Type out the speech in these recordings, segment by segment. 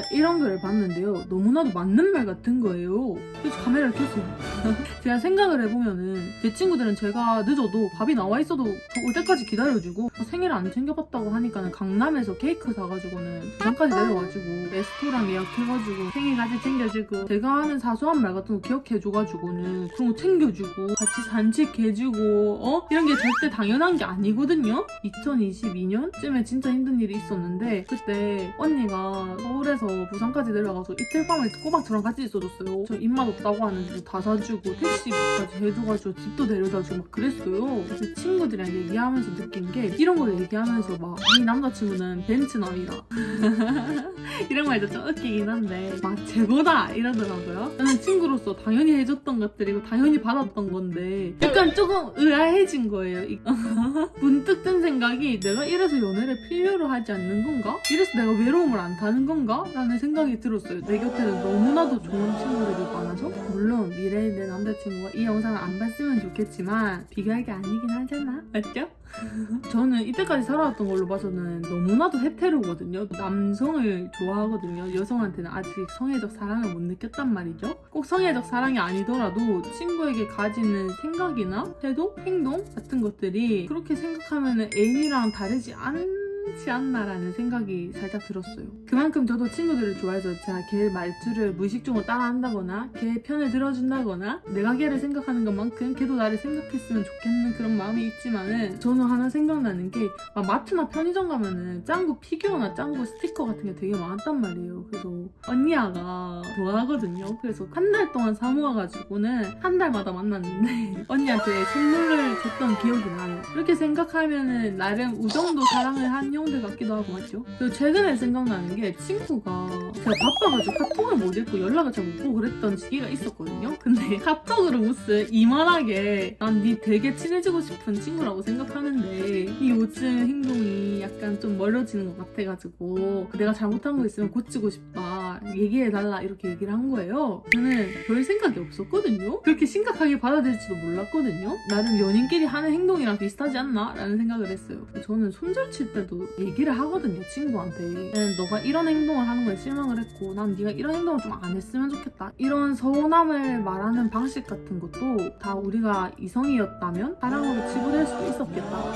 자, 이런 글을 봤는데요. 너무나도 맞는 말 같은 거예요. 그래서 카메라를 켰어요. 제가 생각을 해보면은 제 친구들은 제가 늦어도 밥이 나와 있어도 저 올 때까지 기다려주고 생일 안 챙겨봤다고 하니까는 강남에서 케이크 사가지고는 부산까지 내려가지고 레스토랑 예약해가지고 생일 같이 챙겨주고 제가 하는 사소한 말 같은 거 기억해줘가지고는 그런 거 챙겨주고 같이 산책해주고 어? 이런 게 절대 당연한 게 아니거든요? 2022년쯤에 진짜 힘든 일이 있었는데 그때 언니가 서울에서 부산까지 내려가서 이틀 밤을 꼬박 저랑 같이 있어줬어요. 저 입맛 없다고 하는데 다 사주고 택시까지 해줘가지고 집도 데려다주고 막 그랬어요. 그래서 친구들이랑 얘기하면서 느낀 게 이런 걸 얘기하면서 막 이 남자친구는 벤츠남이다. 이런 말도 좀 웃기긴 한데 막 최고다 이러더라고요. 저는 친구로서 당연히 해줬던 것들이고 당연히 받았던 건데 약간 조금 의아해진 거예요. 이- 문득 든 생각이 내가 이래서 연애를 필요로 하지 않는 건가? 이래서 내가 외로움을 안 타는 건가? 라는 생각이 들었어요. 내 곁에는 너무나도 좋은 친구들이 많아서 물론 미래의 내 남자친구가 이 영상을 안 봤으면 좋겠지만 비교할 게 아니긴 하잖아. 맞죠? 저는 이때까지 살아왔던 걸로 봐서는 너무나도 헤테로거든요. 남성을 좋아하거든요. 여성한테는 아직 성애적 사랑을 못 느꼈단 말이죠. 꼭 성애적 사랑이 아니더라도 친구에게 가지는 생각이나 태도, 행동 같은 것들이 그렇게 생각하면 애인이랑 다르지 않 지 않나라는 생각이 살짝 들었어요. 그만큼 저도 친구들을 좋아해서 제가 걔 말투를 무의식적으로 따라한다거나 걔 편을 들어준다거나 내가 걔를 생각하는 것만큼 걔도 나를 생각했으면 좋겠는 그런 마음이 있지만은 저는 하나 생각나는 게 막 마트나 편의점 가면은 짱구 피규어나 짱구 스티커 같은 게 되게 많았단 말이에요. 그래서 언니야가 좋아하거든요. 그래서 한 달 동안 사 모아가지고는 한 달마다 만났는데 언니한테 선물을 줬던 기억이 나요. 그렇게 생각하면은 나름 우정도 사랑을 한 형들 같기도 하고 맞죠? 그리고 최근에 생각나는 게 친구가 제가 바빠가지고 카톡을 못 읽고 연락을 잘 못 보고 그랬던 시기가 있었거든요. 근데 카톡으로 무슨 이만하게 난니 되게 친해지고 싶은 친구라고 생각하는데 이 요즘 행동이 약간 좀 멀어지는 것 같아가지고 내가 잘못한 거 있으면 고치고 싶다 얘기해달라 이렇게 얘기를 한 거예요. 저는 별 생각이 없었거든요. 그렇게 심각하게 받아들일지도 몰랐거든요. 나름 연인끼리 하는 행동이랑 비슷하지 않나? 라는 생각을 했어요. 저는 손절 칠 때도 얘기를 하거든요 친구한테. 나는 너가 이런 행동을 하는 거에 실망을 했고 난 네가 이런 행동을 좀 안 했으면 좋겠다. 이런 서운함을 말하는 방식 같은 것도 다 우리가 이성이었다면 사랑으로 치부될 수도 있었겠다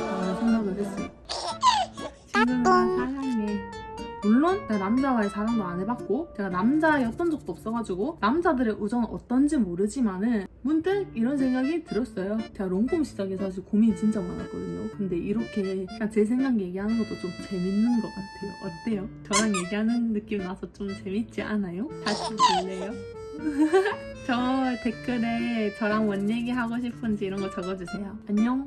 제가 남자와의 사랑도 안 해봤고 제가 남자였던 적도 없어가지고 남자들의 우정은 어떤지 모르지만은 문득 이런 생각이 들었어요. 제가 롱콤 시작해서 사실 고민이 진짜 많았거든요. 근데 이렇게 그냥 제 생각 얘기하는 것도 좀 재밌는 것 같아요. 어때요? 저랑 얘기하는 느낌 나서 좀 재밌지 않아요? 다시 볼래요? 저 댓글에 저랑 뭔 얘기 하고 싶은지 이런 거 적어주세요. 안녕.